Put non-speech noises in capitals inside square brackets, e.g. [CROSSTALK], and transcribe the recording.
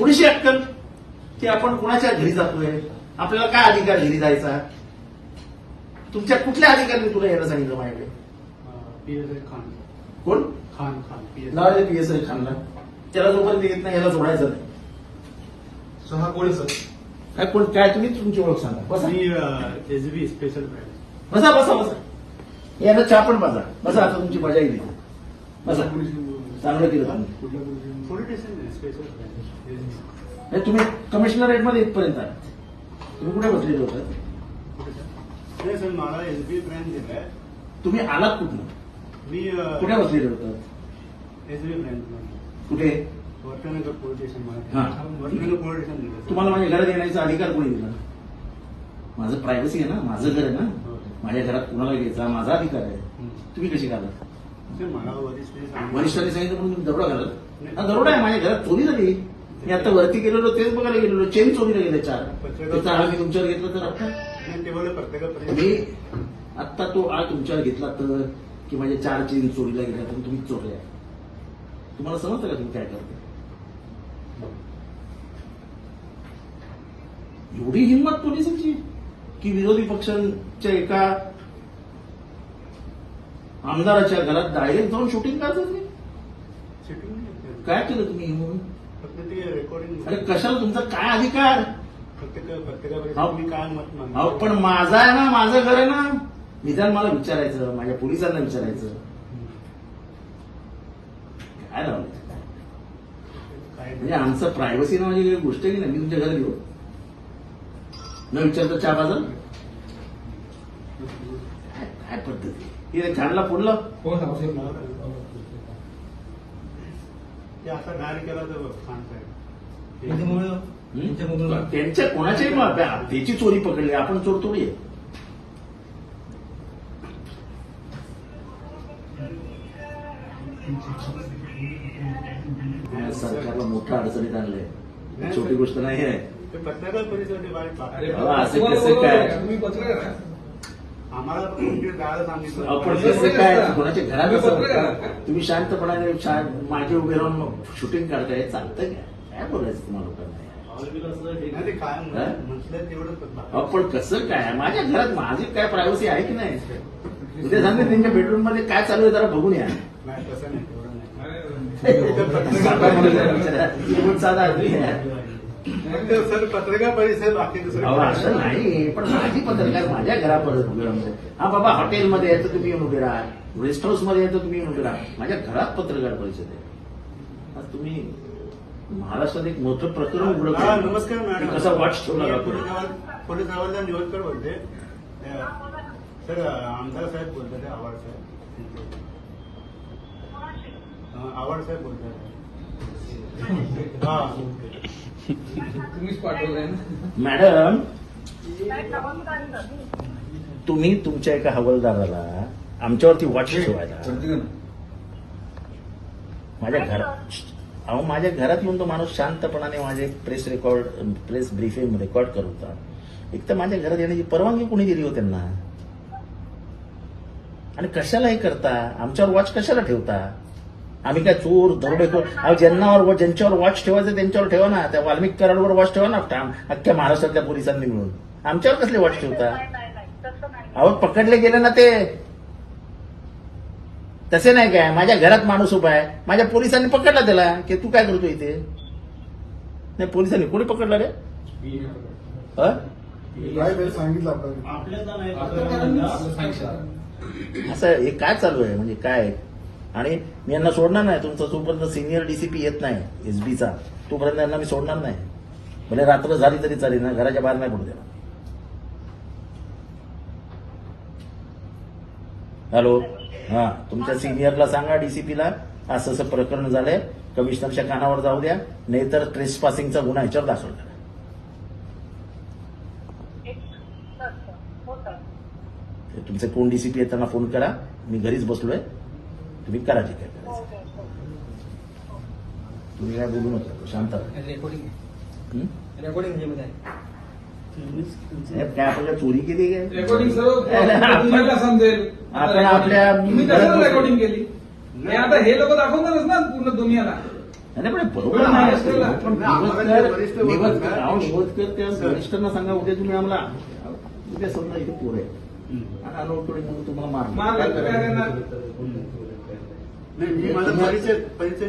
थोडीशी अक्कल की आपण कुणाच्या घरी जातोय? आपल्याला काय अधिकार घरी जायचा? तुमच्या कुठल्या अधिकाऱ्यांनी तुला यायला सांगितलं माझ्याकडे? P S Khan. कोण? खान खान पी एस लावा पी एस खानला. त्याला जोपर्यंत येत नाही याला सोडायचं नाही. सहा कोणी सर? काय कोण? काय तुम्ही? तुमची ओळख सांगा. बसा. मी एस बी स्पेशल बसा बसा बसा. यानं चहा पण बसा. बसा आता तुमची मजा येईल. बसा. चांगलं केलं नाही, तुम्ही कमिशनरेटमध्ये इथपर्यंत आहात तुम्ही कुठे बसलेले होतात नाही सर. मला एस बी ब्रँच दिलाय. तुम्ही आलात कुठून? मी कुठे बसलेले होतात एस बी ब्रँच कुठे? वर्तनगर पोलीस स्टेशन हा. वर्तनगर पोलीस स्टेशन तुम्हाला माझ्या घरात येण्याचा अधिकार कोणी दिला? माझं प्रायव्हसी आहे ना माझं घर आहे ना. हो. माझ्या घरात कुणाला घ्यायचा? माझा अधिकार आहे. तुम्ही कशी घालात वरिष्ठांनी सांगितलं म्हणून तुम्ही दरोडा घालत? हा दरोडा आहे माझ्या घरात चोरी झाली मी आता वरती गेलेलो तेच बघायला गेलेलो चेन चोरीला गेले चार. त्याचा आळ मी तुमच्यावर घेतला तर? आता नाही, ते बोलले प्रत्येकापर्यंत तुम्ही आत्ता तो आळ तुमच्यावर घेतला तर की माझ्या चार चेन चोरीला गेल्या तर तुम्ही चोरल्या तुम्हाला समजतं का तुम्ही काय करता एवढी हिंमत पोलिसांची की विरोधी पक्षांच्या एका आमदाराच्या घरात डायरेक्ट जाऊन शूटिंग करतात नाही. काय केलं तुम्ही येऊन? फक्त ते रेकॉर्डिंग अरे कशाला तुमचा काय अधिकार? अहो. पण माझा आहे ना माझं घर आहे ना. निदान मला विचारायचं माझ्या पोलिसांना विचारायचं. काय लावलं काय म्हणजे आमचं प्रायव्हसी नावाची काही गोष्ट आहे की नाही? मी तुमच्या घरात येऊ. न विचारता चहा बाजार काय पद्धती? हे छानला फोडलं? हो साहेब ते आता डायरेक्ट केला तर खान साहेब त्याच्यामुळे हं? त्यांच्या कोणाच्याही मग? त्याची चोरी पकडली आपण चोर थोडी आहे. सरकारला मोठ्या अडचणीत आणलंय. छोटी गोष्ट नाही आहे. ते पत्रकार. बाबा, असं कसं काय? तुम्ही पत्रकार आहे? आम्हाला कोणती जायला सांगितलं आपण कसं कसं काय असतं? कोणाच्या घरात तुम्ही असं पत्रकार होतं? आहात? तुम्ही शांतपणाने शा- मागे उभे राहून शूटिंग काढताय चालतं काय काय बोलायचं तुम्हाला लोकांना नाही, ते काय हा? म्हटलं तेवढंच आपण कसं काय माझ्या घरात माझी काय प्रायव्हसी आहे की नाही उद्या सांगते त्यांच्या बेडरूममध्ये काय चालू आहे जरा बघून या नाही तसं नाही तेवढं नाही [LAUGHS] साधा माणूस आहे बिचारा. ही खूप साधा आदमी आहे. सर पत्रकार परिषद बाकी असं नाही पण माझी पत्रकार माझ्या घरापर्यंत उभे राहून हा बाबा हॉटेलमध्ये आहे तर तुम्ही येऊन उभे राहा. रेस्ट हाऊसमध्ये आहे तर तुम्ही येऊन उभे राहा. माझ्या घरात पत्रकार परिषद आहे. आज तुम्ही महाराष्ट्रात एक मोठं प्रकरण उघडं केलं. नमस्कार मॅडम. कसा वॉच ठेवला पोलीस हवालदार निवडकर बोलते. सर आमदार साहेब बोलतात आवाड साहेब. आवाड साहेब बोलतात. मॅडम तुम्ही तुमच्या एका हवालदाराला आमच्यावरती वॉच ठेवायला. माझ्या घरात अहो माझ्या घरात येऊन तो माणूस शांतपणाने माझे press record press briefing record करत होता. एक तर माझ्या घरात येण्याची परवानगी कोणी दिली हो त्यांना? आणि कशाला हे करता? आमच्यावर वॉच कशाला ठेवता? आम्ही काय चोर दरोडेखोर अहो ज्यांना ज्यांच्यावर वॉच ठेवायचं त्यांच्यावर ठेवा ना. त्या वाल्मिक कराडवर वॉच ठेवा ना ठाम- अख्ख्या महाराष्ट्रातल्या पोलिसांनी मिळून. आमच्यावर कसले वॉच ठेवता? अहो पकडले गेले ना ते. तसे नाही काय? माझ्या घरात माणूस उभा आहे. माझ्या पोलिसांनी पकडला त्याला. की तू काय करतो इथे? नाही पोलिसांनी कोणी पकडलं रे? हं? सांगितलं. असं हे काय चालू आहे? म्हणजे काय? आणि मी यांना सोडणार नाही. तुमचा जोपर्यंत सिनियर डीसीपी येत नाही एसबीचा तोपर्यंत यांना मी सोडणार नाही. भले रात्र झाली तरी चालेल ना घराच्या बाहेर नाही पडू देणार. हॅलो? हा तुमच्या सिनियरला सांगा डीसीपीला असं असं प्रकरण झालंय. कमिशनरच्या कानावर जाऊ द्या. नाहीतर ट्रेस पासिंगचा गुन्हा ह्याच्यावर दाखल करा. तुमचे कोण डीसीपी त्यांना फोन करा. मी घरीच बसलोय. तुम्ही करा जे काय करायचं. तुम्ही काय बोलू नका शांत हं? हे काय काय चोरी केली काय? रेकॉर्डिंग सर्व [LAUGHS] दुनियाला समजेल. आपण आपल्या- रेकॉर्डिंग केली? हे आता हे लोक दाखवणारच ना पूर्ण दुनियाला. नाही पण बरोबर नाही. पण नाही, निवडकर त्या. वरिष्ठांना सांगा उद्या तुम्ही आम्हाला उद्या समजा इथे पोर आहे अनोळखी म्हणून तुम्हाला मारणार? नाही मी माझा परिचय परिचय